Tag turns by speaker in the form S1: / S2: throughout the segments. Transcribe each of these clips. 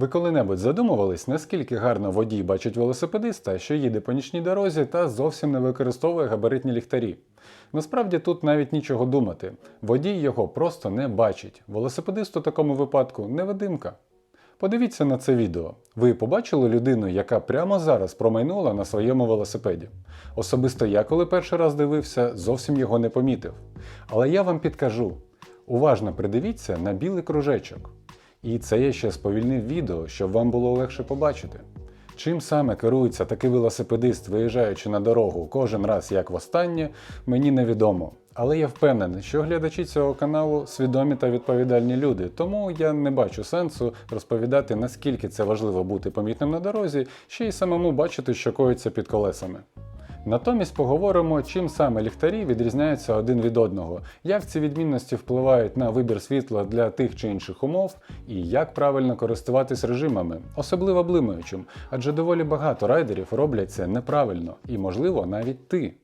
S1: Ви коли-небудь задумувались, наскільки гарно водій бачить велосипедиста, що їде по нічній дорозі та зовсім не використовує габаритні ліхтарі? Насправді тут навіть нічого думати. Водій його просто не бачить. Велосипедист у такому випадку невидимка. Подивіться на це відео. Ви побачили людину, яка прямо зараз промайнула на своєму велосипеді. Особисто я, коли перший раз дивився, зовсім його не помітив. Але я вам підкажу: уважно придивіться на білий кружечок. І це я ще сповільнив відео, щоб вам було легше побачити. Чим саме керується такий велосипедист, виїжджаючи на дорогу кожен раз як востаннє, мені невідомо. Але я впевнений, що глядачі цього каналу свідомі та відповідальні люди, тому я не бачу сенсу розповідати, наскільки це важливо бути помітним на дорозі, ще й самому бачити, що коїться під колесами. Натомість поговоримо, чим саме ліхтарі відрізняються один від одного, як ці відмінності впливають на вибір світла для тих чи інших умов, і як правильно користуватись режимами, особливо блимаючим, адже доволі багато райдерів роблять це неправильно, і можливо навіть ти.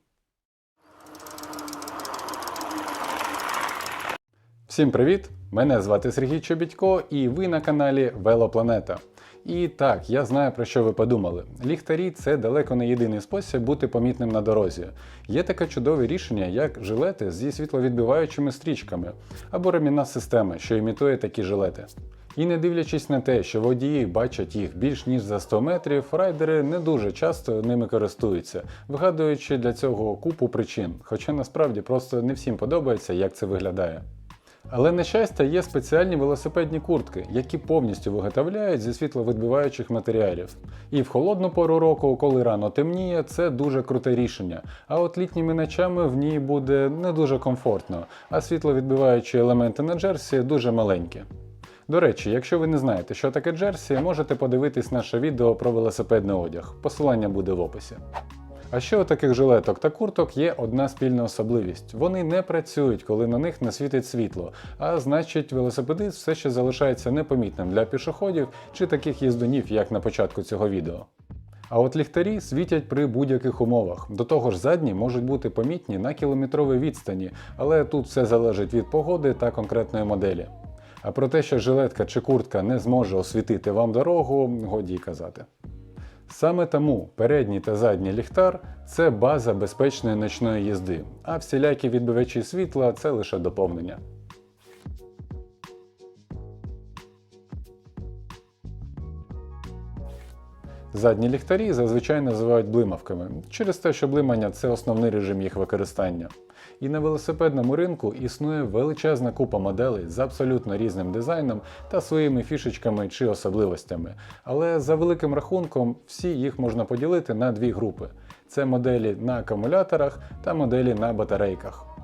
S1: Всім привіт! Мене звати Сергій Чобітько, і ви на каналі Велопланета. І так, я знаю про що ви подумали. Ліхтарі це далеко не єдиний спосіб бути помітним на дорозі. Є таке чудове рішення, як жилети зі світловідбиваючими стрічками або ремінна система, що імітує такі жилети. І не дивлячись на те, що водії бачать їх більш ніж за 100 метрів, райдери не дуже часто ними користуються, вигадуючи для цього купу причин, хоча насправді просто не всім подобається, як це виглядає. Але на щастя, є спеціальні велосипедні куртки, які повністю виготовляють зі світловідбиваючих матеріалів. І в холодну пору року, коли рано темніє, це дуже круте рішення. А от літніми ночами в ній буде не дуже комфортно, а світловідбиваючі елементи на джерсі дуже маленькі. До речі, якщо ви не знаєте, що таке джерсі, можете подивитись наше відео про велосипедний одяг. Посилання буде в описі. А ще у таких жилеток та курток є одна спільна особливість: вони не працюють, коли на них не світить світло, а значить, велосипедист все ще залишається непомітним для пішоходів чи таких їздунів, як на початку цього відео. А от ліхтарі світять при будь-яких умовах. До того ж, задні можуть бути помітні на кілометровій відстані, але тут все залежить від погоди та конкретної моделі. А про те, що жилетка чи куртка не зможе освітити вам дорогу, годі й казати. Саме тому передній та задній ліхтар це база безпечної ночної їзди, а всілякі відбивачі світла це лише доповнення. Задні ліхтарі зазвичай називають блимавками через те, що блимання це основний режим їх використання. І на велосипедному ринку існує величезна купа моделей з абсолютно різним дизайном та своїми фішечками чи особливостями. Але за великим рахунком всі їх можна поділити на дві групи: це моделі на акумуляторах та моделі на батарейках.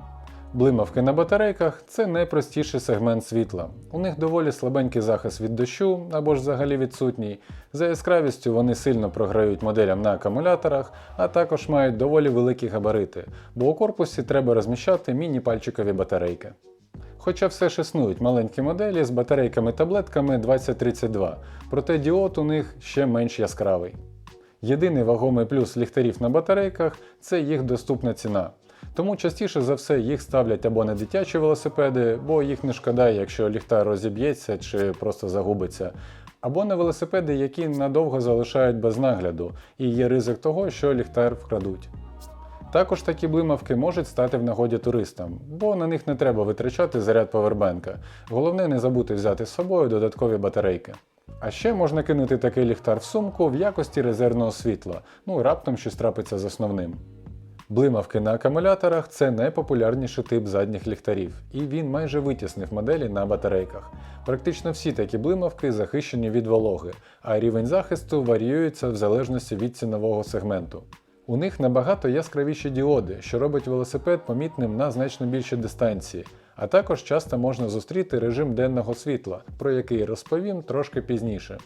S1: Блимавки на батарейках це найпростіший сегмент світла. У них доволі слабенький захист від дощу або ж взагалі відсутній. За яскравістю вони сильно програють моделям на акумуляторах, а також мають доволі великі габарити, бо у корпусі треба розміщати міні-пальчикові батарейки. Хоча все ж існують маленькі моделі з батарейками-таблетками 2032, проте діод у них ще менш яскравий. Єдиний вагомий плюс ліхтарів на батарейках це їх доступна ціна. Тому частіше за все їх ставлять або на дитячі велосипеди, бо їх не шкода, якщо ліхтар розіб'ється чи просто загубиться, або на велосипеди, які надовго залишають без нагляду, і є ризик того, що ліхтар вкрадуть. Також такі блимавки можуть стати в нагоді туристам, бо на них не треба витрачати заряд повербенка. Головне не забути взяти з собою додаткові батарейки. А ще можна кинути такий ліхтар в сумку в якості резервного світла, ну раптом щось трапиться з основним. Блимавки на акумуляторах це найпопулярніший тип задніх ліхтарів, і він майже витіснив моделі на батарейках. Практично всі такі блимавки захищені від вологи, а рівень захисту варіюється в залежності від цінового сегменту. У них набагато яскравіші діоди, що робить велосипед помітним на значно більші дистанції, а також часто можна зустріти режим денного світла, про який розповім трошки пізніше.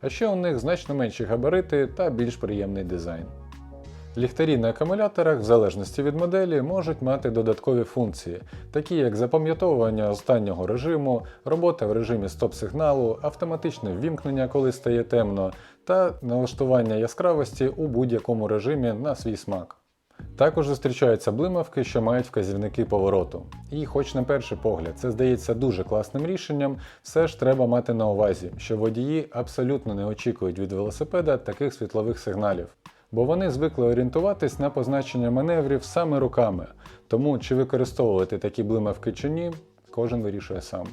S1: А ще у них значно менші габарити та більш приємний дизайн. Ліхтарі на акумуляторах, в залежності від моделі, можуть мати додаткові функції, такі як запам'ятовування останнього режиму, робота в режимі стоп-сигналу, автоматичне ввімкнення, коли стає темно, та налаштування яскравості у будь-якому режимі на свій смак. Також зустрічаються блимавки, що мають вказівники повороту. І хоч на перший погляд це здається дуже класним рішенням, все ж треба мати на увазі, що водії абсолютно не очікують від велосипеда таких світлових сигналів, бо вони звикли орієнтуватись на позначення маневрів саме руками. Тому чи використовувати такі блимавки чи ні, кожен вирішує сам.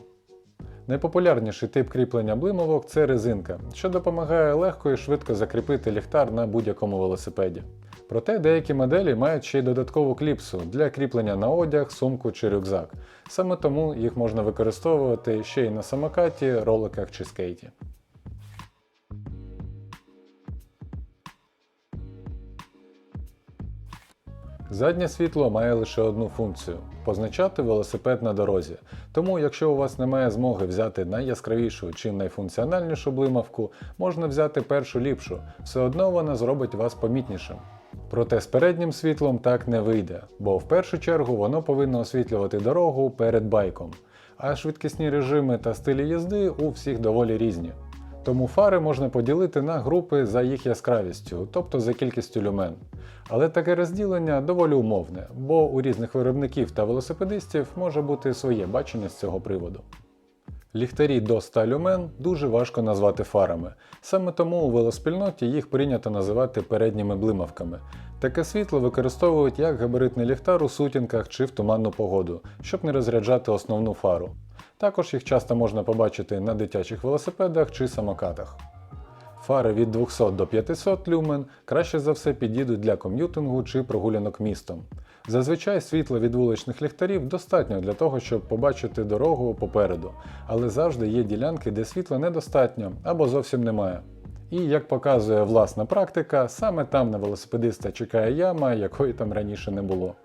S1: Найпопулярніший тип кріплення блимавок це резинка, що допомагає легко і швидко закріпити ліхтар на будь-якому велосипеді. Проте деякі моделі мають ще й додаткову кліпсу для кріплення на одяг, сумку чи рюкзак. Саме тому їх можна використовувати ще й на самокаті, роликах чи скейті. Заднє світло має лише одну функцію позначати велосипед на дорозі. Тому, якщо у вас немає змоги взяти найяскравішу чи найфункціональнішу блимавку, можна взяти першу ліпшу, все одно вона зробить вас помітнішим. Проте з переднім світлом так не вийде, бо в першу чергу воно повинно освітлювати дорогу перед байком, а швидкісні режими та стилі їзди у всіх доволі різні. Тому фари можна поділити на групи за їх яскравістю, тобто за кількістю люмен. Але таке розділення доволі умовне, бо у різних виробників та велосипедистів може бути своє бачення з цього приводу. Ліхтарі до 100 люмен дуже важко назвати фарами. Саме тому у велоспільноті їх прийнято називати передніми блимавками. Таке світло використовують як габаритний ліхтар у сутінках чи в туманну погоду, щоб не розряджати основну фару. Також їх часто можна побачити на дитячих велосипедах чи самокатах. Фари від 200 до 500 люмен краще за все підійдуть для ком'ютингу чи прогулянок містом. Зазвичай світла від вуличних ліхтарів достатньо для того, щоб побачити дорогу попереду, але завжди є ділянки, де світла недостатньо або зовсім немає. І як показує власна практика, саме там на велосипедиста чекає яма, якої там раніше не було.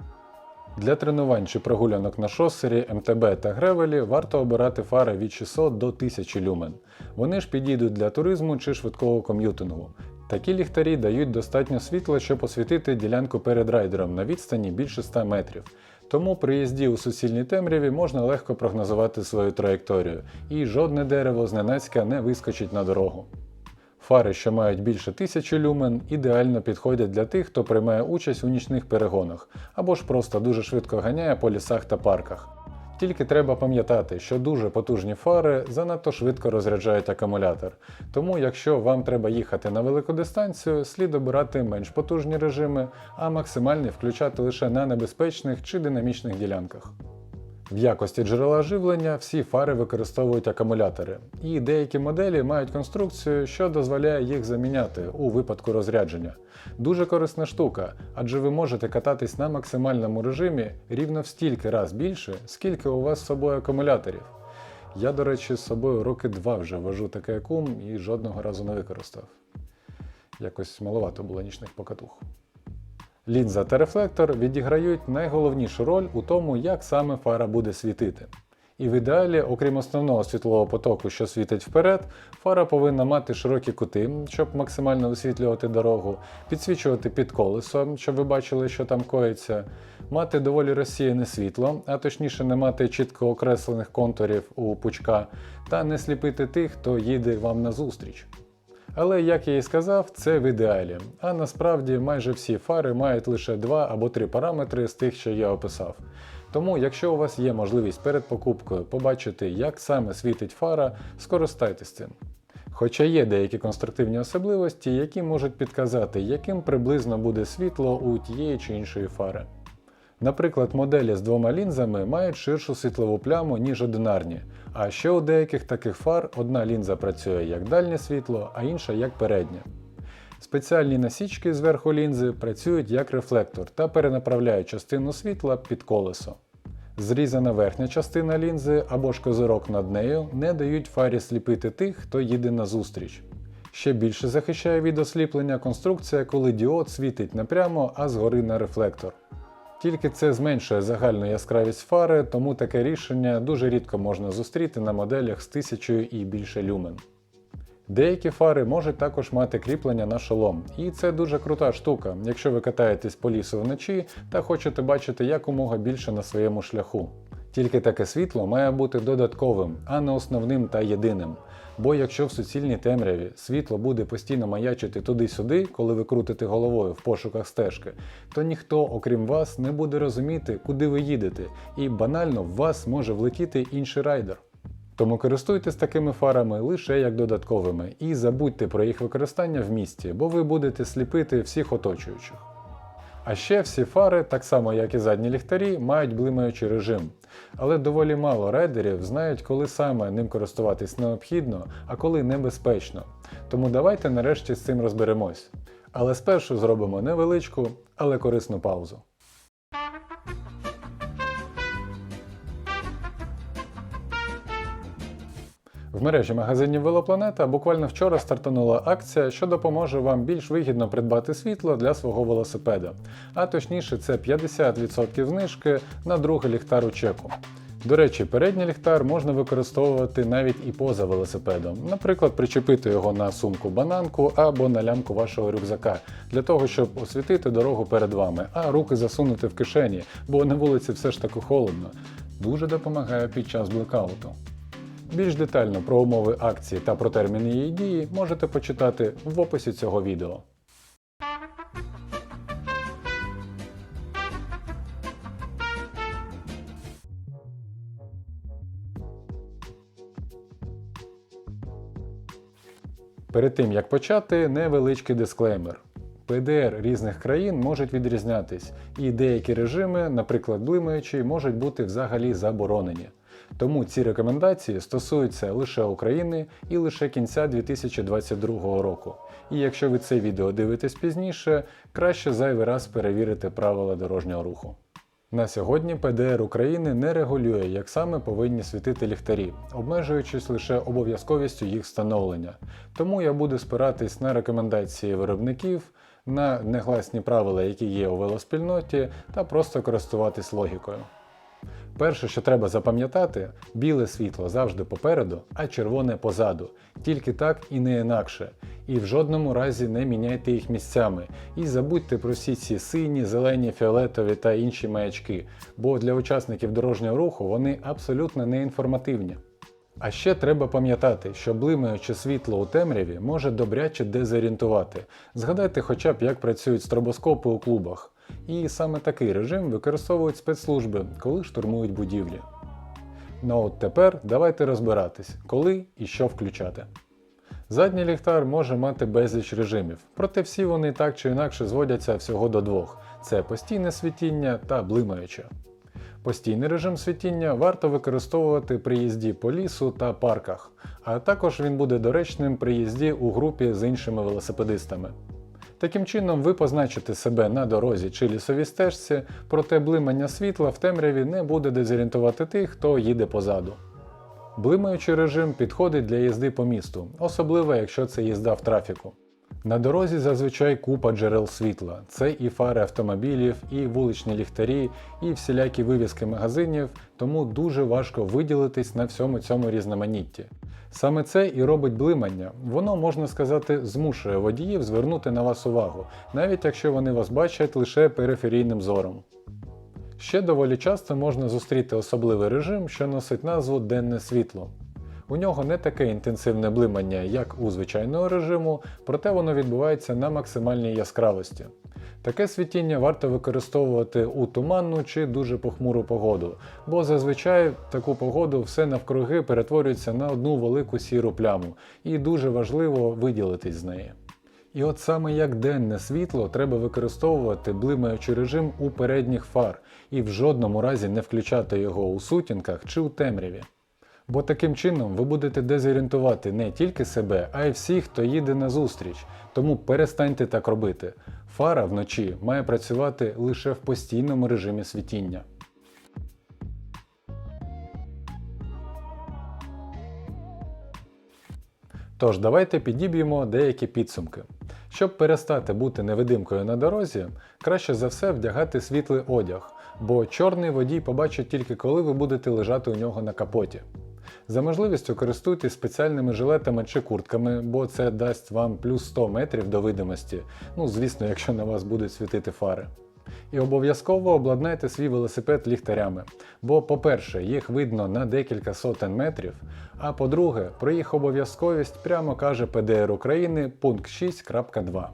S1: Для тренувань чи прогулянок на шосері, МТБ та гревелі варто обирати фари від 600 до 1000 люмен. Вони ж підійдуть для туризму чи швидкого ком'ютингу. Такі ліхтарі дають достатньо світла, щоб освітити ділянку перед райдером на відстані більше 100 метрів. Тому при їзді у суцільній темряві можна легко прогнозувати свою траєкторію, і жодне дерево зненацька не вискочить на дорогу. Фари, що мають більше 1000 люмен, ідеально підходять для тих, хто приймає участь у нічних перегонах або ж просто дуже швидко ганяє по лісах та парках. Тільки треба пам'ятати, що дуже потужні фари занадто швидко розряджають акумулятор. Тому, якщо вам треба їхати на велику дистанцію, слід обирати менш потужні режими, а максимальний включати лише на небезпечних чи динамічних ділянках. В якості джерела живлення всі фари використовують акумулятори, і деякі моделі мають конструкцію, що дозволяє їх заміняти у випадку розрядження. Дуже корисна штука, адже ви можете кататись на максимальному режимі рівно в стільки раз більше, скільки у вас з собою акумуляторів. Я, до речі, з собою роки два вже вожу таке акум і жодного разу не використав. Якось маловато було нічних покатух. Лінза та рефлектор відіграють найголовнішу роль у тому, як саме фара буде світити. І в ідеалі, окрім основного світлового потоку, що світить вперед, фара повинна мати широкі кути, щоб максимально висвітлювати дорогу, підсвічувати під колесо, щоб ви бачили, що там коїться, мати доволі розсіяне світло, а точніше не мати чітко окреслених контурів у пучка, та не сліпити тих, хто їде вам назустріч. Але, як я і сказав, це в ідеалі. А насправді майже всі фари мають лише два або три параметри з тих, що я описав. Тому, якщо у вас є можливість перед покупкою побачити, як саме світить фара, скористайтесь цим. Хоча є деякі конструктивні особливості, які можуть підказати, яким приблизно буде світло у тієї чи іншої фари. Наприклад, моделі з двома лінзами мають ширшу світлову пляму, ніж одинарні, а ще у деяких таких фар одна лінза працює як дальнє світло, а інша як переднє. Спеціальні насічки зверху лінзи працюють як рефлектор та перенаправляють частину світла під колесо. Зрізана верхня частина лінзи або ж козирок над нею не дають фарі сліпити тих, хто їде назустріч. Ще більше захищає від осліплення конструкція, коли діод світить не прямо, а згори на рефлектор. Тільки це зменшує загальну яскравість фари, тому таке рішення дуже рідко можна зустріти на моделях з тисячою і більше люмен. Деякі фари можуть також мати кріплення на шолом, і це дуже крута штука, якщо ви катаєтесь по лісу вночі та хочете бачити якомога більше на своєму шляху. Тільки таке світло має бути додатковим, а не основним та єдиним. Бо якщо в суцільній темряві світло буде постійно маячити туди-сюди, коли ви крутите головою в пошуках стежки, то ніхто, окрім вас, не буде розуміти, куди ви їдете, і банально в вас може влетіти інший райдер. Тому користуйтесь такими фарами лише як додатковими і забудьте про їх використання в місті, бо ви будете сліпити всіх оточуючих. А ще всі фари, так само як і задні ліхтарі, мають блимаючий режим. Але доволі мало райдерів знають, коли саме ним користуватись необхідно, а коли небезпечно. Тому давайте нарешті з цим розберемось. Але спершу зробимо невеличку, але корисну паузу. В мережі магазинів Велопланета буквально вчора стартанула акція, що допоможе вам більш вигідно придбати світло для свого велосипеда. А точніше, це 50% знижки на другий ліхтар у чеку. До речі, передній ліхтар можна використовувати навіть і поза велосипедом, наприклад, причепити його на сумку бананку або на лямку вашого рюкзака, для того, щоб освітити дорогу перед вами, а руки засунути в кишені, бо на вулиці все ж таки холодно. Дуже допомагає під час блекауту. Більш детально про умови акції та про терміни її дії можете почитати в описі цього відео. Перед тим як почати, невеличкий дисклеймер. ПДР різних країн можуть відрізнятись, і деякі режими, наприклад, блимаючий, можуть бути взагалі заборонені. Тому ці рекомендації стосуються лише України і лише кінця 2022 року. І якщо ви це відео дивитесь пізніше, краще зайвий раз перевірити правила дорожнього руху. На сьогодні ПДР України не регулює, як саме повинні світити ліхтарі, обмежуючись лише обов'язковістю їх встановлення. Тому я буду спиратись на рекомендації виробників, на негласні правила, які є у велоспільноті, та просто користуватись логікою. Перше, що треба запам'ятати, біле світло завжди попереду, а червоне позаду. Тільки так і не інакше. І в жодному разі не міняйте їх місцями. І забудьте про всі ці сині, зелені, фіолетові та інші маячки, бо для учасників дорожнього руху вони абсолютно не інформативні. А ще треба пам'ятати, що блимаюче світло у темряві може добряче дезорієнтувати. Згадайте хоча б як працюють стробоскопи у клубах. І саме такий режим використовують спецслужби, коли штурмують будівлі. Ну от тепер давайте розбиратись, коли і що включати. Задній ліхтар може мати безліч режимів, проте всі вони так чи інакше зводяться всього до двох: це постійне світіння та блимаюче. Постійний режим світіння варто використовувати при їзді по лісу та парках, а також він буде доречним при їзді у групі з іншими велосипедистами. Таким чином, ви позначите себе на дорозі чи лісовій стежці, проте блимання світла в темряві не буде дезорієнтувати тих, хто їде позаду. Блимаючий режим підходить для їзди по місту, особливо якщо це їзда в трафіку. На дорозі зазвичай купа джерел світла. Це і фари автомобілів, і вуличні ліхтарі, і всілякі вивіски магазинів, тому дуже важко виділитись на всьому цьому різноманітті. Саме це і робить блимання. Воно, можна сказати, змушує водіїв звернути на вас увагу, навіть якщо вони вас бачать лише периферійним зором. Ще доволі часто можна зустріти особливий режим, що носить назву денне світло. У нього не таке інтенсивне блимання, як у звичайного режиму, проте воно відбувається на максимальній яскравості. Таке світіння варто використовувати у туманну чи дуже похмуру погоду, бо зазвичай в таку погоду все навкруги перетворюється на одну велику сіру пляму, і дуже важливо виділитись з неї. І от саме як денне світло треба використовувати блимаючий режим у передніх фар і в жодному разі не включати його у сутінках чи у темряві. Бо таким чином ви будете дезорієнтувати не тільки себе, а й всіх, хто їде на зустріч. Тому перестаньте так робити. Фара вночі має працювати лише в постійному режимі світіння. Тож давайте підіб'ємо деякі підсумки. Щоб перестати бути невидимкою на дорозі, краще за все вдягати світлий одяг, бо чорний водій побачить тільки коли ви будете лежати у нього на капоті. За можливістю користуйтесь спеціальними жилетами чи куртками, бо це дасть вам плюс 100 метрів до видимості, ну звісно, якщо на вас будуть світити фари. І обов'язково обладнайте свій велосипед ліхтарями. Бо, по-перше, їх видно на декілька сотень метрів. А по-друге, про їх обов'язковість прямо каже ПДР України пункт 6.2.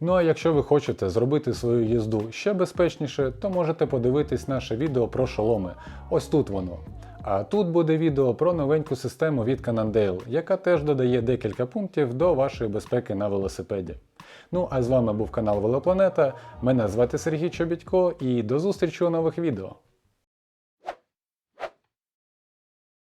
S1: Ну а якщо ви хочете зробити свою їзду ще безпечніше, то можете подивитись наше відео про шоломи. Ось тут воно. А тут буде відео про новеньку систему від Cannondale, яка теж додає декілька пунктів до вашої безпеки на велосипеді. Ну а з вами був канал Велопланета. Мене звати Сергій Чобітько і до зустрічі у нових відео.